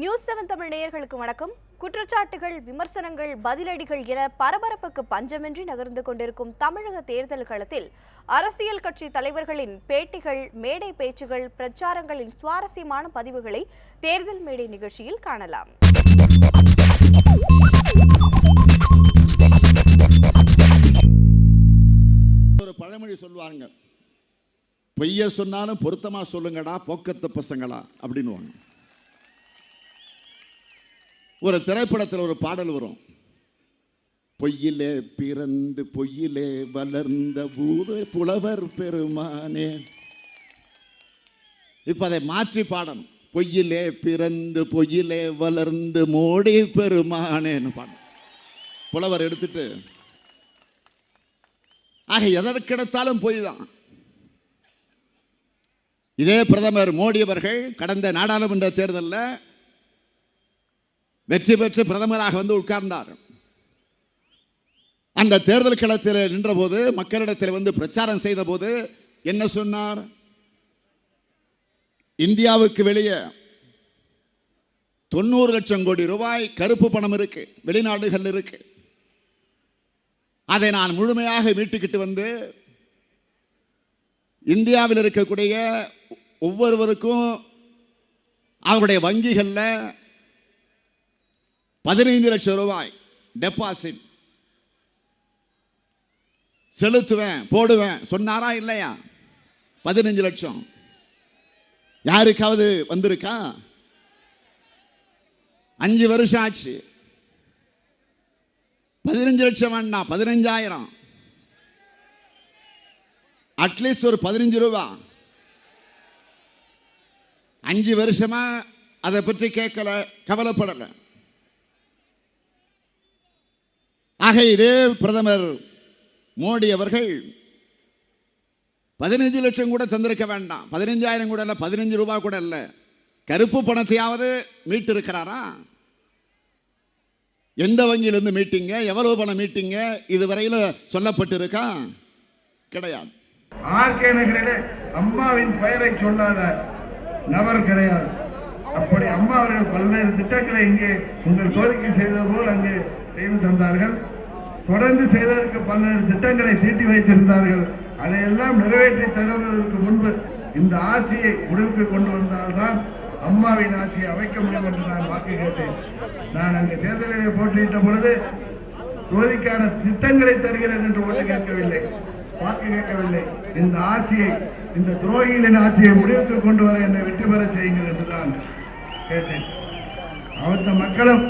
News seven Tamil நேயர்களுக்கு வணக்கம். குற்றச்சாட்டுகள் விமர்சனங்கள் பதிலடிகள் என பரபரப்புக்கு பஞ்சமின்றி நகர்ந்து கொண்டிருக்கும் தமிழக தேர்தல் களத்தில் அரசியல் கட்சி தலைவர்களின் பேட்டிகள் மேடை பேச்சுகள் பிரச்சாரங்களின் சுவாரஸ்யமான பதிவுகளை தேர்தல் மேடை நிகழ்ச்சியில் காணலாம். ஒரு பழமொழி சொல்லுவாங்க. பொய்ய சொன்னாலும் பொருத்தமா சொல்லுங்கடா போக்கத்து பசங்களா அப்படின்னுவாங்க. ஒரு திரைப்படத்தில் ஒரு பாடல் வரும். பொய்யிலே பிறந்து பொய்யிலே வளர்ந்த ஊரு புலவர் பெருமானே. இப்ப அதை மாற்றி பாடணும். பொய்யிலே பிறந்து பொய்யிலே வளர்ந்து மோடி பெருமானேன்னு பாடணும். புலவர் எடுத்துட்டு ஆக எதற்கெடுத்தாலும் பொய் தான் இதே பிரதமர் மோடி அவர்கள் கடந்த நாடாளுமன்ற தேர்தலில் வெற்றி பெற்று பிரதமராக வந்து உட்கார்ந்தார். அந்த தேர்தல் களத்தில் நின்றபோது மக்களிடத்தில் வந்து பிரச்சாரம் செய்த போது என்ன சொன்னார்? இந்தியாவுக்கு வெளியே தொண்ணூறு லட்சம் கோடி ரூபாய் கருப்பு பணம் இருக்கு வெளிநாடுகள் இருக்கு. அதை நான் முழுமையாக மீட்டுக்கிட்டு வந்து இந்தியாவில் இருக்கக்கூடிய ஒவ்வொருவருக்கும் அவருடைய வங்கிகளில் பதினைந்து லட்சம் ரூபாய் டெபாசிட் செலுத்துவேன் போடுவேன். சொன்னாரா இல்லையா? பதினஞ்சு லட்சம். யாருக்காவது வந்திருக்கா? அஞ்சு வருஷம் ஆச்சு. பதினஞ்சு லட்சம் வேண்டாம் பதினஞ்சாயிரம் அட்லீஸ்ட் ஒரு பதினஞ்சு ரூபா. அஞ்சு வருஷமா அதை பற்றி கேட்கல கவலைப்படலை. ஆக இதே பிரதமர் மோடி அவர்கள் பதினஞ்சு லட்சம் கூட தந்திருக்க வேண்டாம். பதினஞ்சாயிரம் கூட இல்லை பதினஞ்சு ரூபாய் கூட இல்லை. கருப்பு பணத்தையாவது மீட்டு இருக்கிறாரா எந்த வங்கியிலிருந்து மீட்டிங்க? எவ்வளவு பணம் மீட்டிங்க? இதுவரையில் சொல்லப்பட்டிருக்கா? கிடையாது. ஆர்கே நகரிலே அம்மாவின் பெயரை சொல்லாத நபர் கிடையாது. அப்படி அம்மா அவர்கள் பல்வேறு திட்டங்களை இங்கே உங்கள் கோரிக்கை செய்தது போல் அங்கே செய்து தந்தார்கள். தொடர்ந்து செய்வதற்கு பல்வேறு திட்டங்களை தீட்டி வைத்திருந்தார்கள். அதையெல்லாம் நிறைவேற்றி தருவதற்கு முன்பு இந்த ஆட்சியை முடிவுக்கு கொண்டு வந்தால்தான் அம்மாவின் ஆட்சியை அமைக்க முடியும் என்று நான் வாக்கு கேட்டேன். நான் அங்கு தேர்தலில் போட்டியிட்ட பொழுது தொகுதிக்கான திட்டங்களை தருகிறேன் என்று ஒன்று கேட்கவில்லை. வாக்கு கேட்கவில்லை. இந்த ஆட்சியை இந்த துரோகிகளின் ஆட்சியை முடிவுக்கு கொண்டு வர என்னை வெற்றி பெற செய்யுங்கள் என்றுதான் கேட்டேன். அவத்த மக்களும்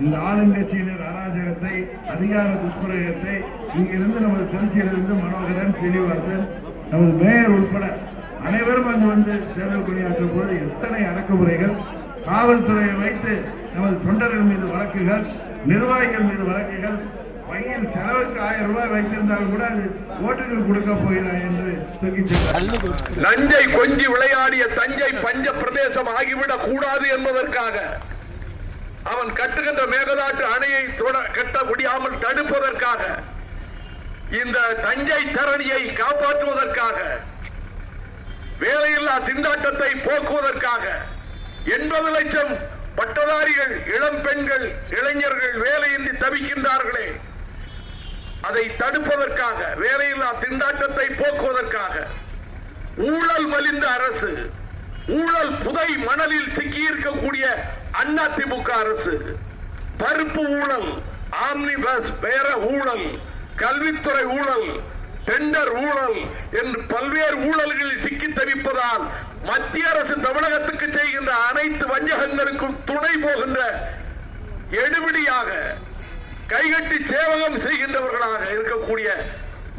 இந்த ஆளுங்கட்சியினர் அராஜகத்தை அதிகார துஷ்பிரயோகத்தை இங்கிருந்து நமது திருச்சியிலிருந்து மனோகரன் சீனிவாசன் நமது மேயர் உட்பட அனைவரும் அங்கு வந்து தேர்தல் பணியாற்றும் போது எத்தனை அடக்குமுறைகள்? காவல்துறையை வைத்து நமது தொண்டர்கள் மீது வழக்குகள் நிர்வாகிகள் மீது வழக்குகள் பையன் செலவுக்கு ஆயிரம் ரூபாய் வைத்திருந்தால் கூட அது ஓட்டுகள் கொடுக்க போகிறார் என்று லஞ்சை நஞ்சை கொஞ்சி விளையாடிய தஞ்சை பஞ்ச பிரதேசம் ஆகிவிடக் கூடாது என்பதற்காக அவன் கட்டுகின்ற மேகதாட்டு அணையை தொட- கட்ட முடியாமல் தடுப்பதற்காக இந்த தஞ்சை தரணியை காப்பாற்றுவதற்காக வேலையில்லா திண்டாட்டத்தை போக்குவதற்காக எண்பது லட்சம் பட்டதாரிகள் இளம் பெண்கள் இளைஞர்கள் வேலையின்றி தவிக்கின்றார்களே. அதை தடுப்பதற்காக வேலையில்லா திண்டாட்டத்தை போக்குவதற்காக ஊழல் மலிந்த அரசு ஊழல் புதை மணலில் சிக்கியிருக்கக்கூடிய அண்ணா திமுக அரசு பருப்பு ஊழல் ஆம்னி பஸ் பேர ஊழல் கல்வித்துறை ஊழல் டெண்டர் ஊழல் என்று பல்வேறு ஊழல்களில் சிக்கி தவிப்பதால் மத்திய அரசு தமிழகத்துக்கு செய்கின்ற அனைத்து வஞ்சகங்களுக்கும் துணை போகின்ற எடுபடியாக கைகட்டி சேவகம் செய்கின்றவர்களாக இருக்கக்கூடிய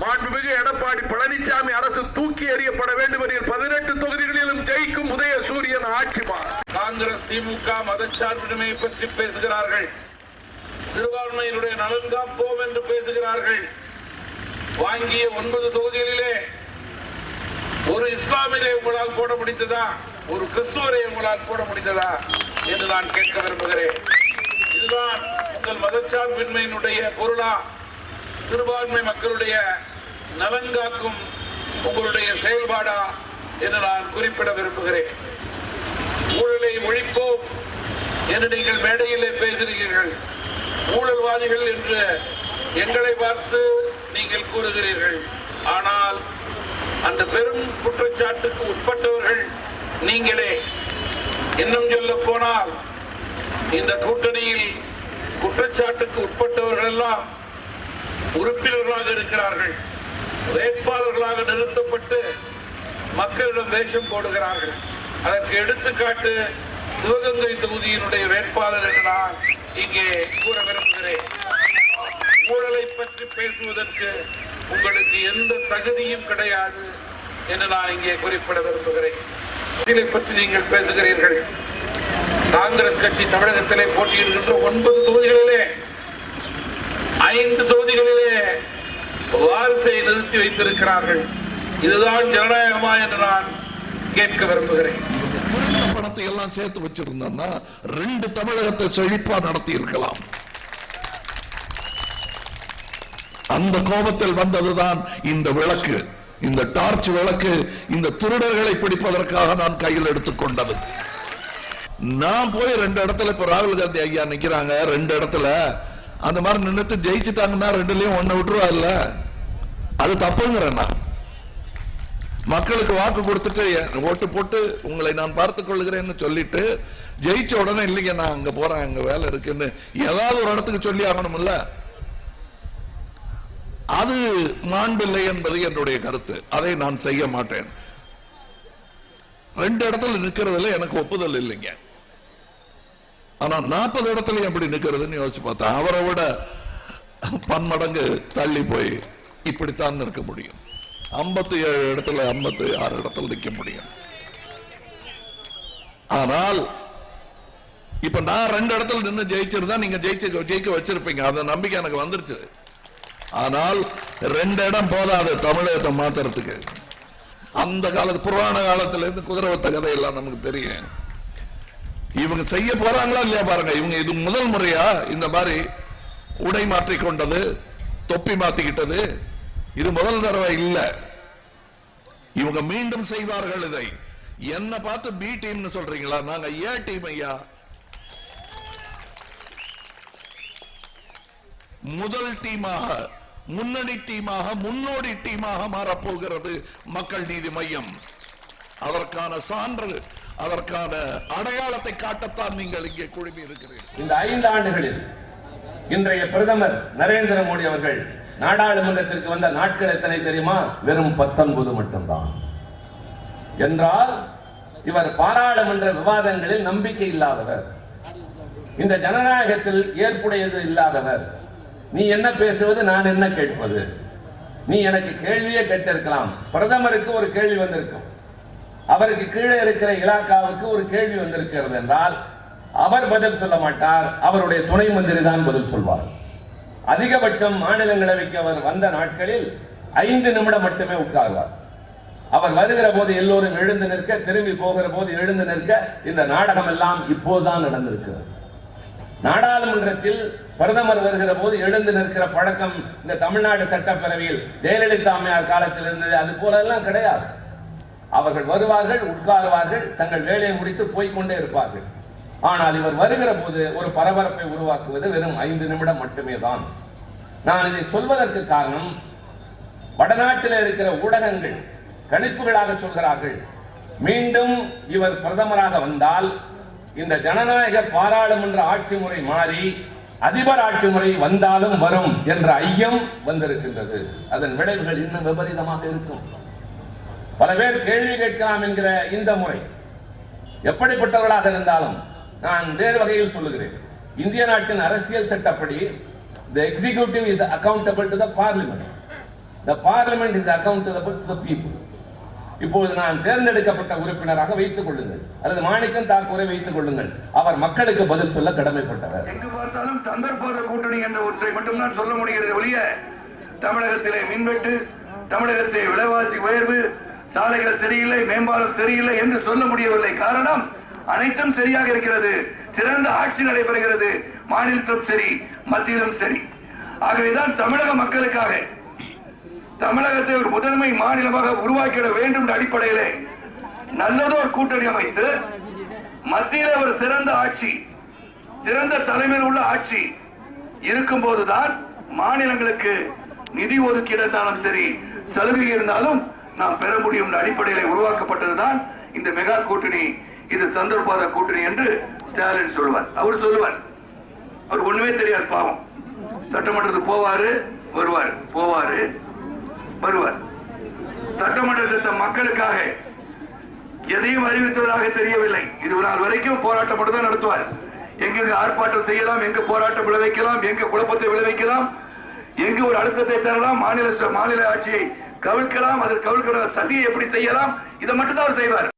மாண்புமிகு எடப்பாடி பழனிசாமி அரசு தூக்கி எறியப்பட வேண்டும் என்ற பதினெட்டு தொகுதிகளிலும் ஜெயிக்கும் உதய சூரியன் ஆட்சிமா காங்கிரஸ் திமுக மதச்சார்பின்மை பற்றி பேசுகிறார்கள். சிறுபான்மையினுடைய நலன் காப்போம் என்று பேசுகிறார்கள். வாங்கிய ஒன்பது தொகுதிகளிலே ஒரு இஸ்லாமியரை உங்களால் போட முடிந்ததா? ஒரு கிறிஸ்துவரை உங்களால் போட முடிந்ததா? என்று நான் கேட்க விரும்புகிறேன். இதுதான் உங்கள் மதச்சார்பின்மையினுடைய பொருளா? சிறுபான்மை மக்களுடைய நலங்காக்கும் உங்களுடைய செயல்பாடா என்று நான் குறிப்பிட விரும்புகிறேன். ஊழலை ஒழிப்போம் என்று நீங்கள் மேடையிலே பேசுகிறீர்கள். ஊழல்வாதிகள் என்று எங்களை பார்த்து நீங்கள் கூறுகிறீர்கள். ஆனால் அந்த பெரும் குற்றச்சாட்டுக்கு உட்பட்டவர்கள் நீங்களே. இன்னும் சொல்ல போனால் இந்த கூட்டணியில் குற்றச்சாட்டுக்கு உட்பட்டவர்கள் எல்லாம் உறுப்பினர்களாக இருக்கிறார்கள். வேட்பாளர்களாக நிறுத்தப்பட்டு மக்களிடம் வேஷம் போடுகிறார்கள். அதற்கு எடுத்துக்காட்டு சிவகங்கை தொகுதியினுடைய வேட்பாளர் என்று நான் இங்கே கூற விரும்புகிறேன். ஊழலை பற்றி பேசுவதற்கு உங்களுக்கு எந்த தகுதியும் கிடையாது என்று நான் இங்கே குறிப்பிட விரும்புகிறேன். இதை பற்றி நீங்கள் பேசுகிறீர்கள். காங்கிரஸ் கட்சி தமிழகத்திலே போட்டியிடுகின்ற ஒன்பது தொகுதிகளிலே ஐந்து தொகுதிகளிலே வாரிசை நிறுத்தி வைத்திருக்கிறார்கள். இதுதான் ஜனநாயகமா என்று நான் கேட்க விரும்புகிறேன். பணத்தை எல்லாம் சேர்த்து வச்சிருந்தா ரெண்டு தமிழகத்தை செழிப்பா நடத்தி இருக்கலாம் அந்த கோபத்தில் வந்ததுதான் இந்த விளக்கு இந்த டார்ச் விளக்கு இந்த திருடர்களை பிடிப்பதற்காக நான் கையில் எடுத்துக்கொண்டது நான் போய் ரெண்டு இடத்துல இப்ப ராகுல் காந்தி ஐயா நிக்கிறாங்க ரெண்டு இடத்துல அந்த மாதிரி நின்னுட்டு ஜெயிச்சுட்டாங்கன்னா ரெண்டுலயும் ஒண்ணு விட்டுருவா இல்ல? அது தப்புங்கிறேன் நான் மக்களுக்கு வாக்கு கொடுத்துட்டு ஓட்டு போட்டு உங்களை நான் பார்த்து கொள்கிறேன்னு சொல்லிட்டு ஜெயிச்ச உடனே இல்லைங்க நான் அங்க போறேன் அங்க வேலை இருக்குன்னு ஏதாவது ஒரு இடத்துக்கு சொல்லி ஆகணும்ல? அது மாண்பில்லை என்பது என்னுடைய கருத்து. அதை நான் செய்ய மாட்டேன். ரெண்டு இடத்துல நிற்கிறதுல எனக்கு ஒப்புதல் இல்லைங்க. ஆனா நாற்பது இடத்துலயும் எப்படி நிக்கிறதுன்னு யோசிச்சு பார்த்தேன் அவரை விட பன்மடங்கு தள்ளி போய் இப்படித்தான் நிற்க முடியும். ஐம்பத்தி ஏழு இடத்துல ஐம்பத்தி ஆறு இடத்துல நிற்க முடியும். ஆனால் இப்ப நான் ரெண்டு இடத்துல நின்று ஜெயிச்சிருந்தா நீங்க ஜெயிச்சு ஜெயிக்க வச்சிருப்பீங்க. அந்த நம்பிக்கை எனக்கு வந்துருச்சு. ஆனால் ரெண்டு இடம் போதாது தமிழகத்தை மாத்துறதுக்கு. அந்த காலத்து புராண காலத்துல இருந்து குதிரை ஒத்த கதையெல்லாம் நமக்கு தெரியும். இவங்க செய்ய போறாங்களா இல்லையா பாருங்க. இவங்க இது முதல் முறையா இந்த மாதிரி உடை மாற்றி கொண்டது தொப்பி மாத்திக்கிட்டது. இது முதல் தடவை இல்ல. இவங்க மீண்டும் செய்வார்கள் இதை. என்ன பார்த்து பி டீம்னு சொல்றீங்களா? நாங்க ஏ டீம் ஐயா. முதல் டீமாக முன்னணி டீமாக முன்னோடி டீமாக மாறப்போகிறது மக்கள் நீதி மையம். அதற்கான சான்று அதற்கான அடையாளத்தை காட்டத்தான் நீங்கள் இங்கே குழுமி இருக்கிறீர்கள். இந்த ஐந்து ஆண்டுகளில் இன்றைய பிரதமர் நரேந்திர மோடி அவர்கள் நாடாளுமன்றத்திற்கு வந்த நாட்கள் எத்தனை தெரியுமா? வெறும் பத்தொன்பது மட்டும்தான். என்றால் இவர் பாராளுமன்ற விவாதங்களில் நம்பிக்கை இல்லாதவர். இந்த ஜனநாயகத்தில் ஏற்புடையது இல்லாதவர். நீ என்ன பேசுவது நான் என்ன கேட்பது? நீ எனக்கு கேள்வியே கேட்டிருக்கலாம். பிரதமருக்கு ஒரு கேள்வி வந்திருக்கும். அவருக்கு கீழே இருக்கிற இலாக்காவுக்கு ஒரு கேள்வி வந்திருக்கிறது என்றால் அவர் பதில் சொல்ல மாட்டார் அவருடைய துணை மந்திரி தான் பதில் சொல்வார். அதிகபட்சம் மாநிலங்களவைக்கு அவர் வந்த நாட்களில் ஐந்து நிமிடம் மட்டுமே உட்கார்வார். அவர் வருகிற போது எல்லோரும் எழுந்து நிற்க திரும்பி போகிற போது எழுந்து நிற்க இந்த நாடகம் எல்லாம் இப்போதுதான் நடந்திருக்கிறது. நாடாளுமன்றத்தில் பிரதமர் வருகிற போது எழுந்து நிற்கிற பழக்கம் இந்த தமிழ்நாடு சட்டப்பேரவையில் ஜெயலலிதா அம்மையார் காலத்தில் இருந்தது அது போல எல்லாம் கிடையாது. அவர்கள் வருவார்கள் உட்காருவார்கள் தங்கள் வேலையை முடித்து போய்க்கொண்டே இருப்பார்கள். ஆனால் இவர் வருகிற போது ஒரு பரபரப்பை உருவாக்குவது வெறும் ஐந்து நிமிடம் மட்டுமே தான். நான் இதை சொல்வதற்கு காரணம் வடநாட்டில் இருக்கிற ஊடகங்கள் கணிப்புகளாக சொல்கிறார்கள் மீண்டும் இவர் பிரதமராக வந்தால் இந்த ஜனநாயக பாராளுமன்ற ஆட்சி முறை மாறி அதிபர் ஆட்சி முறை வந்தாலும் வரும் என்ற ஐயம் வந்திருக்கின்றது. அதன் விளைவுகள் இன்னும் விபரீதமாக இருக்கும். பல பேர் கேள்வி கேட்கலாம் என்கிற இந்த முறை. எப்படிப்பட்டவர்களாக இருந்தாலும் நான் வேறு வகையில் சொல்லுகிறேன். இந்திய நாட்டின் அரசியல் சட்டப்படி the executive is accountable to the parliament the parliament is accountable to the people இப்போது நான் தேர்ந்தெடுக்கப்பட்ட உறுப்பினராக வைத்துக் கொள்ளுங்கள். அல்லது மாணிக்கம் தாக்கூரை வைத்துக் கொள்ளுங்கள். அவர் மக்களுக்கு பதில் சொல்ல கடமைப்பட்டவர். எங்கு பார்த்தாலும் சந்தர்ப்ப கூட்டணி என்ற ஒன்றை மட்டும்தான் சொல்ல முடிகிறது ஒழிய தமிழகத்திலே மின்வெட்டு தமிழகத்திலே விலைவாசி உயர்வு சாலைகள் சரியில்லை மேம்பாலம் சரியில்லை என்று சொல்ல முடியவில்லை. காரணம் அனைத்தும் சரியாக இருக்கிறது. சிறந்த ஆட்சி நடைபெறுகிறது. மாநிலத்திலும் சரி மத்தியிலும் சரி. ஆகவேதான் தமிழக மக்களுக்காக தமிழகத்தை ஒரு முதன்மை மாநிலமாக உருவாக்கிட வேண்டும் என்ற அடிப்படையிலே நல்லதோர் கூட்டணி அமைத்து மத்தியில ஒரு சிறந்த ஆட்சி சிறந்த தலைமையில் உள்ள ஆட்சி இருக்கும்போதுதான் மாநிலங்களுக்கு நிதி ஒதுக்கீடு இருந்தாலும் சரி சலுகை இருந்தாலும் நாம் பெற முடியும் அடிப்படையில் உருவாக்கப்பட்டதுதான் இந்த மெகா கூட்டணி இது சந்தர்ப்பாத கூட்டணி என்று ஸ்டாலின் சொல்வார். அவர் சொல்லுவார் அவர் ஒண்ணுமே தெரியாது பாவம். சட்டமன்றத்துக்கு போவாரு வருவார். போவாரு வருவார். சட்டமன்றத்தை மக்களுக்காக எதையும் அறிவித்ததாக தெரியவில்லை. இது நாள் வரைக்கும் போராட்டம் மட்டும் தான் நடத்துவார். எங்கெங்க ஆர்ப்பாட்டம் செய்யலாம் எங்க போராட்டம் விளைவிக்கலாம் எங்க குழப்பத்தை விளைவிக்கலாம் எங்க ஒரு அழுத்தத்தை தரலாம் மாநில மாநில ஆட்சியை கவிழ்க்கலாம் அதில் கவிழ்க்கிற சதியை எப்படி செய்யலாம் இதை மட்டும் தான் அவர் செய்வார்.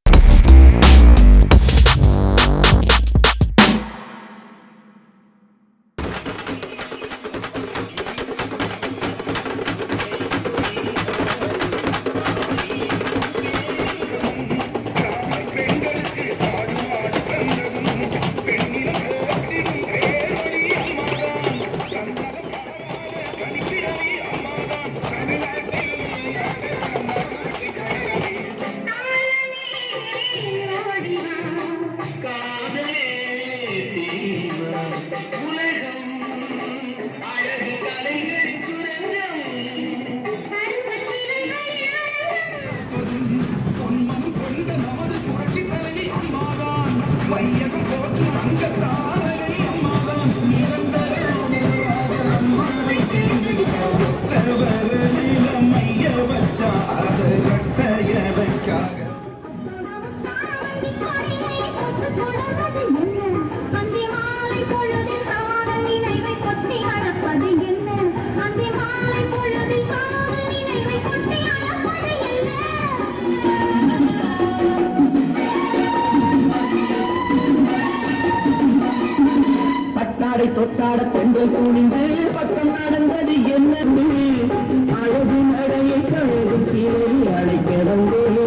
பட்டாடை தொட்டாட பெண்கள் குனிந்து பக்கம் நடந்தது என்ன அழகு நடையை கழுகு கீழே அழைக்கிறந்தேன்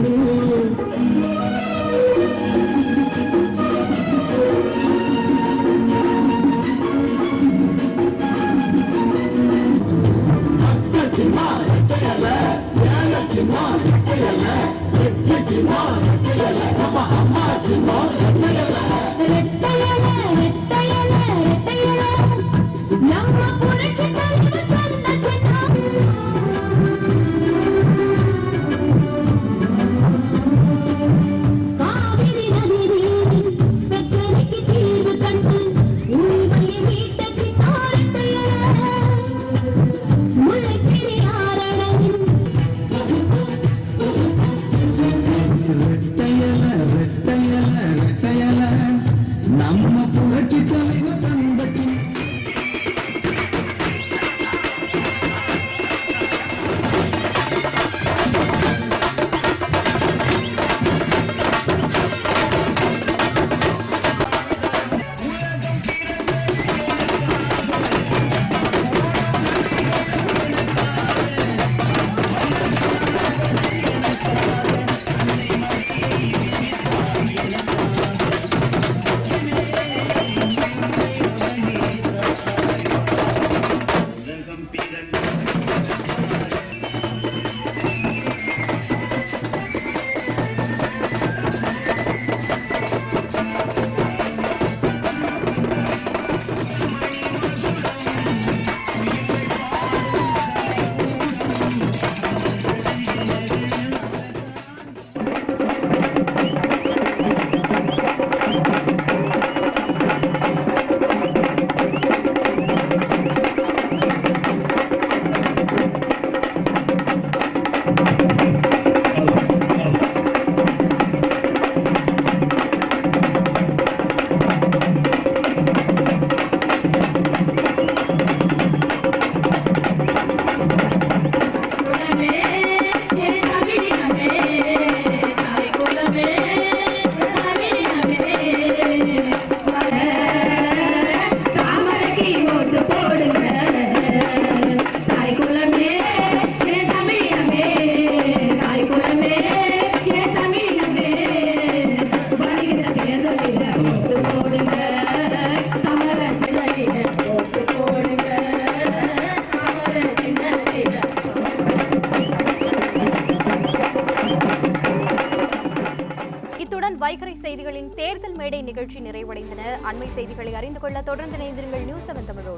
ரெட்டையல அண்மை செய்திகளை அறிந்து கொள்ள தொடர்ந்து இணைந்திருங்கள் நியூஸ் செவன் தமிழ்